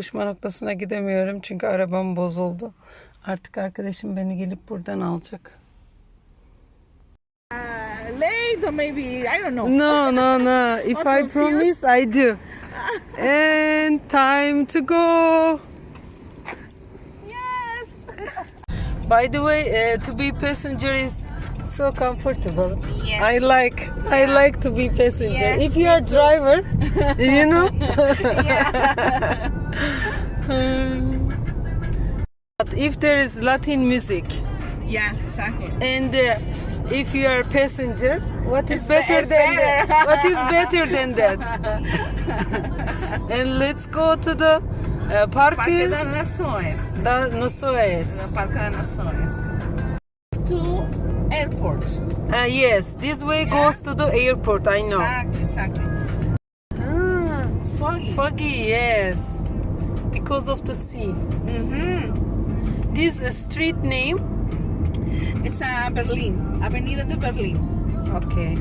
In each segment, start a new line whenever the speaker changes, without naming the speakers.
Buluşma noktasına gidemiyorum çünkü arabam bozuldu. Artık arkadaşım beni gelip buradan alacak.
Uh, late or maybe I don't know.
No, no, no. If I promise, I do. And time to go.
Yes.
By the way, uh, to be passenger is so comfortable.
Yes.
I like I like to be passenger.
Yes,
if you are driver, you know. But if there is Latin music
Yeah, exactly.
and uh, if you are a passenger, what is
It's
better than
better.
that? What is better than that? and let's go to the uh,
Parque
Parque
das Nações.
das Nações.
The Parque das Nações. To airport.
Uh, yes, this way
Yeah.
goes to the airport. I know.
Exactly, exactly.
Ah,
It's foggy.
foggy, yes, because of the sea.
Mm-hmm.
This uh, street name.
It's uh, Berlin. Avenida de Berlin.
Okay.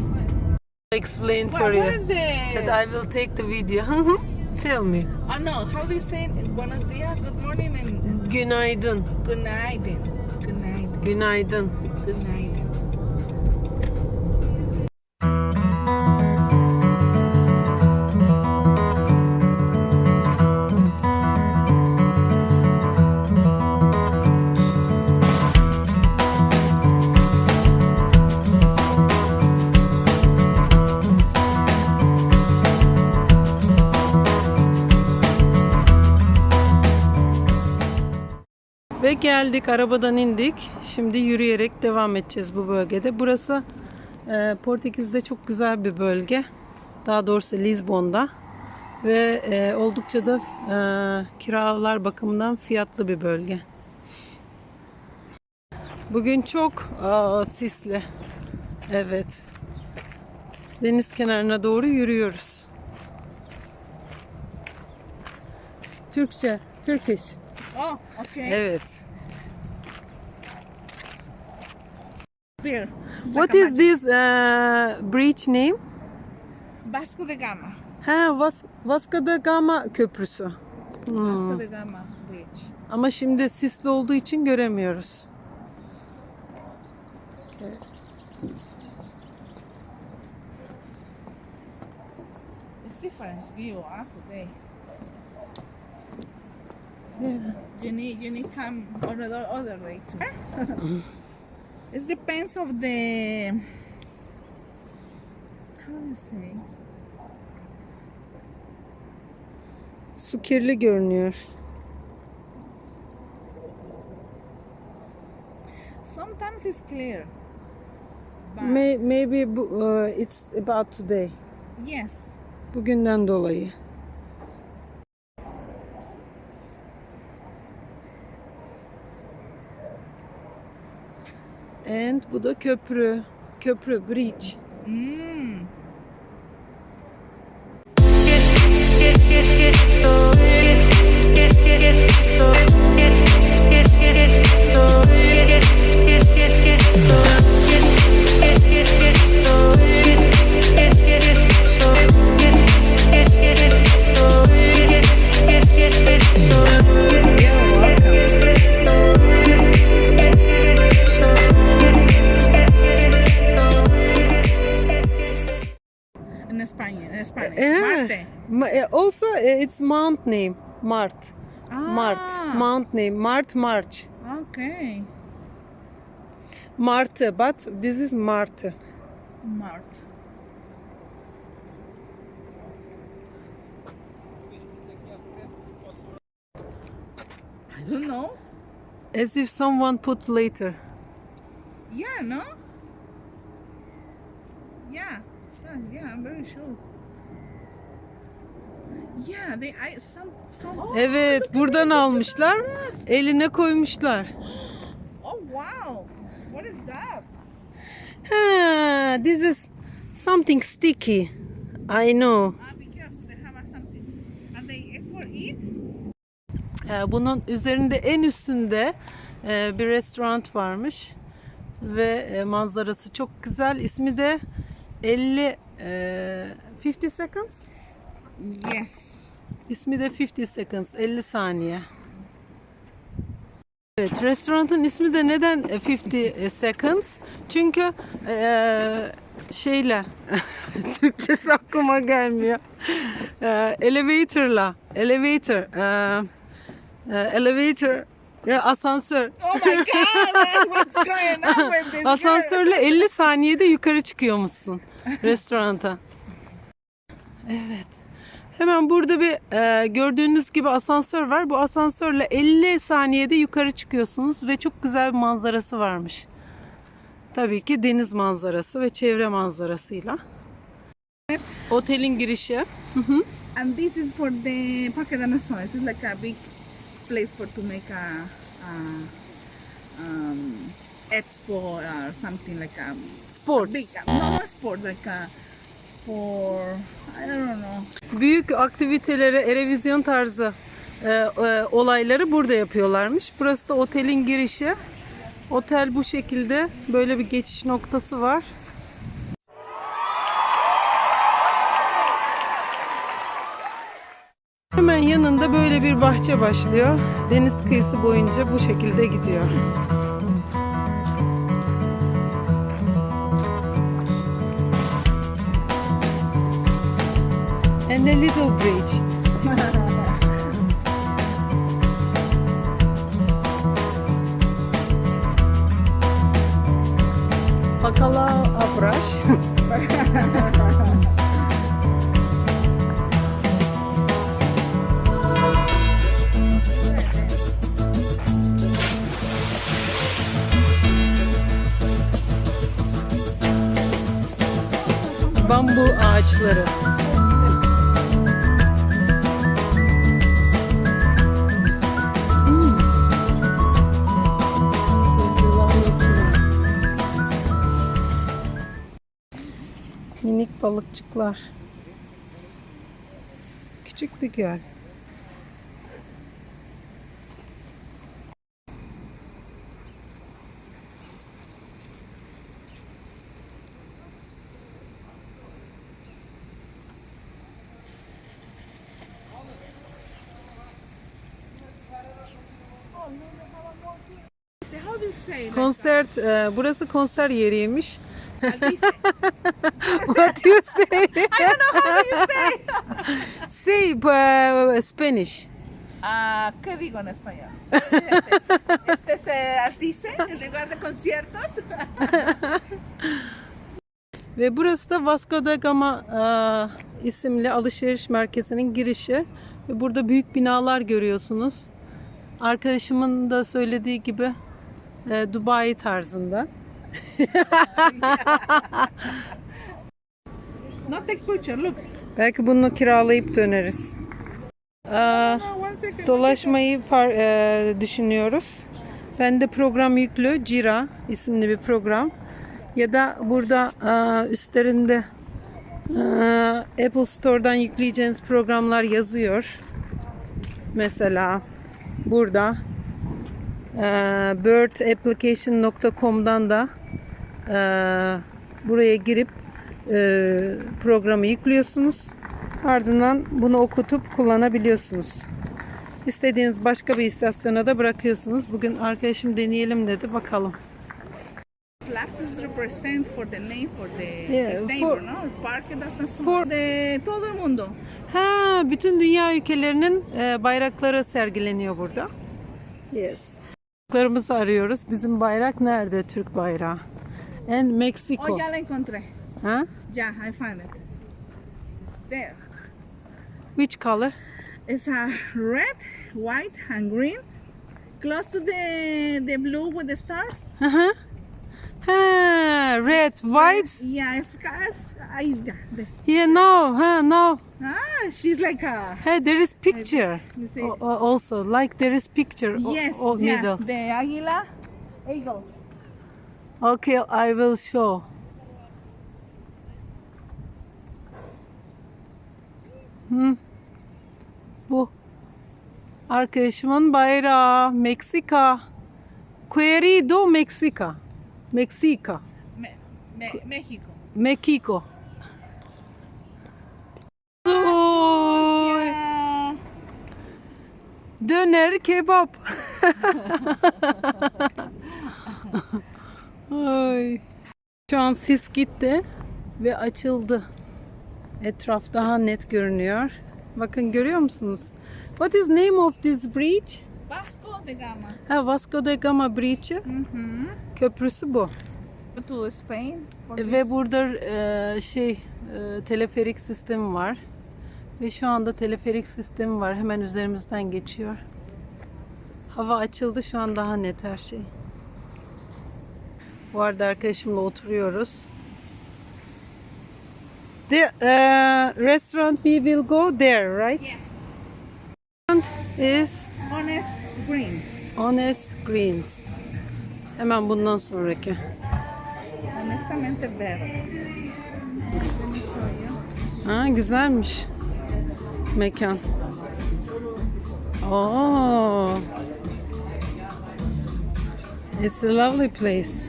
Explain for you. That I will take the video. Tell me.
Oh no, how do you say it? Buenos dias, good morning, and
Günaydın.
good night. Good night.
Günaydın. Ve geldik, arabadan indik. Şimdi yürüyerek devam edeceğiz bu bölgede. Burası e, Portekiz'de çok güzel bir bölge. Daha doğrusu Lizbon'da. Ve e, oldukça da e, kiralar bakımından fiyatlı bir bölge. Bugün çok aa, sisli. Evet. Deniz kenarına doğru yürüyoruz. Türkçe, Turkish.
Oh, okay.
Evet.
Beer.
What is this uh, bridge name?
Vasco da Gama.
Ha, Vas Vasco da Gama köprüsü. Hmm.
Vasco da Gama Bridge.
Ama şimdi sisli olduğu için göremiyoruz.
It's different view ah, today.
Yeah.
You need you need come other other way too. it depends of the how do you say?
Su kirli görünüyor.
Sometimes it's clear. But
May- maybe bu, uh, it's about today.
yes.
Bugünden dolayı. And bu da köprü. Köprü, bridge.
Mm. In
it's mount name. Mart. Mart.
Ah,
Mount name. Mart, March.
Okay.
Martı, but this is Mart.
Mart. I don't know.
As if someone put later.
Yeah, no? Yeah, says, yeah, I'm very sure.
Evet,
at
buradan almışlar. Eline koymuşlar.
Oh, wow. What is that?
Ha, this is something sticky. I know.
Ah, be careful, they have something. Are they, it's for eat?
Ee, Bunun üzerinde en üstünde e, bir restoran varmış ve e, manzarası çok güzel. İsmi de 50 e, 50 seconds.
Yes.
İsmi de 50 seconds, 50 saniye. Evet, restoranın ismi de neden 50 seconds? Çünkü eee, şeyle Türkçesi aklıma gelmiyor. Eee, elevator'la, elevator, eee, elevator, ya asansör.
Oh my god, what's going on with this?
Asansörle 50 saniyede yukarı çıkıyormuşsun restoranta. Evet. Hemen burada bir e, gördüğünüz gibi asansör var. Bu asansörle 50 saniyede yukarı çıkıyorsunuz ve çok güzel bir manzarası varmış. Tabii ki deniz manzarası ve çevre manzarasıyla. Otelin girişi.
And this is for the Parque de Nações. It's like a big place for to make a, a um, expo or something like a
Sports.
big, no, not sport, like a for I don't know.
Büyük aktiviteleri, erevizyon tarzı e, e, olayları burada yapıyorlarmış. Burası da otelin girişi. Otel bu şekilde böyle bir geçiş noktası var. Hemen yanında böyle bir bahçe başlıyor. Deniz kıyısı boyunca bu şekilde gidiyor. A little bridge. Bacalhau abraç. Bambu ağaçları. Minik balıkçıklar. Küçük bir göl. Konsert, e, burası konser yeriymiş. What do you say?
I don't know how do you say.
Say uh, Spanish.
Ah, ¿Qué digo en español? Este es Artiste, el lugar de conciertos.
Ve burası da Vasco da Gama e, isimli alışveriş merkezinin girişi. Ve burada büyük binalar görüyorsunuz. Arkadaşımın da söylediği gibi e, Dubai tarzında.
No take picture, look.
Belki bunu kiralayıp döneriz. Dolaşmayı par- e, düşünüyoruz. Ben de program yüklü Jira isimli bir program. Ya da burada e, üstlerinde e, Apple Store'dan yükleyeceğiniz programlar yazıyor. Mesela burada e, birdapplication.com'dan da e, buraya girip e, programı yüklüyorsunuz. Ardından bunu okutup kullanabiliyorsunuz. İstediğiniz başka bir istasyona da bırakıyorsunuz. Bugün arkadaşım deneyelim dedi. Bakalım.
Flags represent for the name for the
Yeah, for-
no? Parque das
for-
de todo el mundo.
Ha, bütün dünya ülkelerinin e, bayrakları sergileniyor burada. Yes. Bayraklarımızı arıyoruz. Bizim bayrak nerede? Türk bayrağı. And Mexico.
Oh, ya la encontré.
Ha?
Ya, I found it. It's there.
Which color?
It's a red, white, and green. Close to the the blue with the stars.
Hı. Ha, red, white.
Yeah, it's, it's ya. de-
Yeah, no, ha, no.
Ah, she's like a.
Hey, there is picture.
You see?
O- o- also, like there is picture. o-
Yes,
o-
yeah,
middle.
the águila, eagle.
Okay, I will show. Hmm. Bu. Arkadaşımın bayrağı. Meksika. Querido Meksika. Meksika.
Me, me.
Mexico.
Yeah.
Döner kebap. Ay. Şu an sis gitti ve açıldı. Etraf daha net görünüyor. Bakın görüyor musunuz? What is name of this bridge?
Vasco de Gama.
Ha, Vasco da Gama Bridge.
Mm-hmm.
Köprüsü bu.
To Spain.
Ve burada e, şey e, teleferik sistemi var. Ve şu anda teleferik sistemi var. Hemen üzerimizden geçiyor. Hava açıldı. Şu an daha net her şey. Bu arada arkadaşımla oturuyoruz. The uh, restaurant we will go there, right?
Yes.
Restaurant is
Honest Green.
Honest Greens. Hemen bundan sonraki.
Honestamente verde.
Ha, güzelmiş mekan. Oo. It's a lovely place.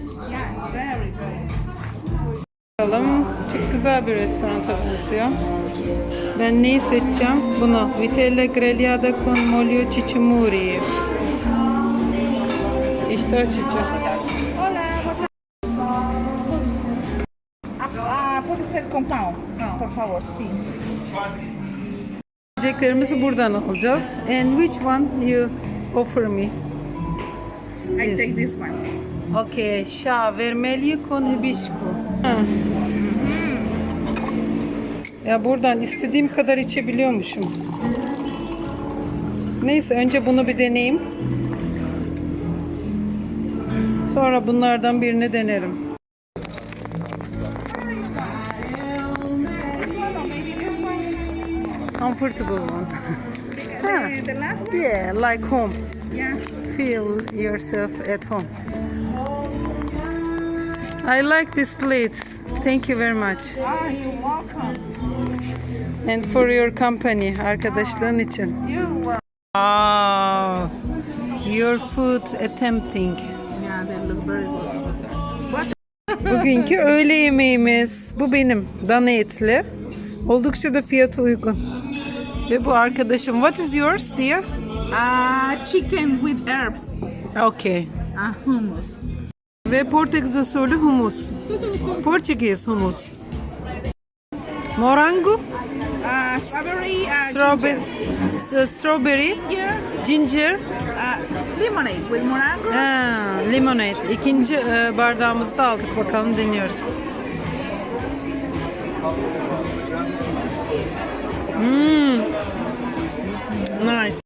Bakalım. Çok güzel bir restoran benziyor. Ben neyi seçeceğim? Bunu. Vitelle grigliata con molio cicimuri. İşte açacağım.
Hola, Ah, ah, pode ser com pão. Por favor, sim.
Yiyeceklerimizi buradan alacağız. And which one you offer me?
I take this one.
Okay, şa vermelho con hibisco. Ha. Ya buradan istediğim kadar içebiliyormuşum. Neyse önce bunu bir deneyeyim. Sonra bunlardan birini denerim. Comfortable one. Yeah, like home.
Yeah.
Feel yourself at home. I like this plate. Thank you very much.
Ah, you're welcome.
And for your company, arkadaşların için. Wow. Your food attempting.
Yeah, they look very good.
Bugünkü öğle yemeğimiz. Bu benim. Dana etli. Oldukça da fiyatı uygun. Ve bu arkadaşım. What is yours dear?
Uh, chicken with herbs.
Okay.
Uh, hummus.
Ve Portekiz usulü humus. Portekiz humus. Morango,
Uh, strawberry. Uh,
strawberry, strawberry,
ginger.
ginger,
Uh, lemonade with morango.
ha, lemonade. İkinci e, bardağımızı da aldık. Bakalım deniyoruz. Hmm. Nice.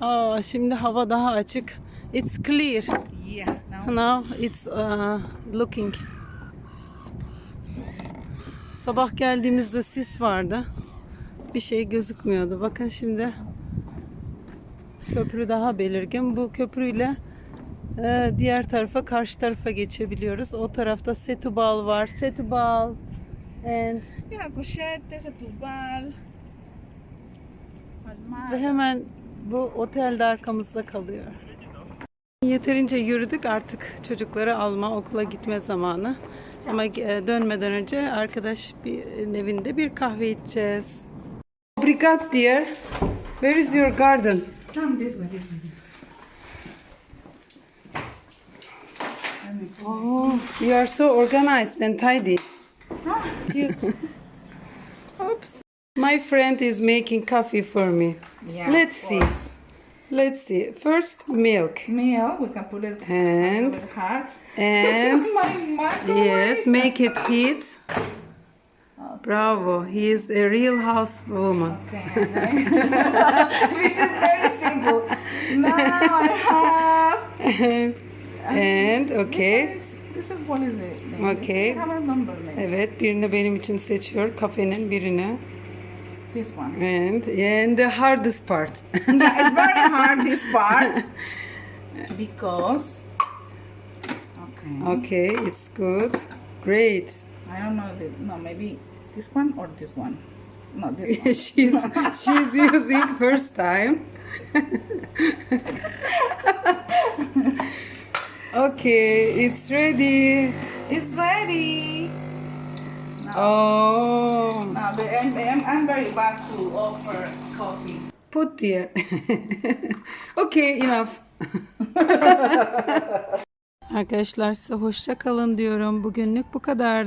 Aa, şimdi hava daha açık. It's clear.
Yeah. Now.
İt's uh, looking. Sabah geldiğimizde sis vardı. Bir şey gözükmüyordu. Bakın şimdi köprü daha belirgin. Bu köprüyle e, diğer tarafa, karşı tarafa geçebiliyoruz. O tarafta Setubal var. Setubal and
Yeah, cochete, setubal.
Ve hemen bu otel de arkamızda kalıyor. Yeterince yürüdük artık çocukları alma okula gitme zamanı. Ama e, dönmeden önce arkadaş bir evinde bir kahve içeceğiz. Obrigado dear. Where is your garden?
Come this way, this.
Oh, you are so organized and tidy. Oops. My friend is making coffee for me.
Yeah,
Let's see. Let's see. First milk
Milk, we can put it
And-
hot.
and. Yes, make it heat. Bravo, he is a real housewoman.
Okay. this is very simple. Now I have.
and, and okay.
This is what is it? name?
Okay.
I have a number name.
Evet, birini benim için seçiyor. Kafenin birini.
This one.
And and the hardest part.
yeah, it's very hard this part because. Okay.
okay, it's good. Great.
I don't know. The, no, maybe this one or this one. No, this one.
she's she's using first time. okay, it's ready.
it's ready.
Oh.
No, but I'm, I'm, I'm very bad to offer coffee.
Put here. okay, enough. Arkadaşlar size hoşça kalın diyorum. Bugünlük bu kadar.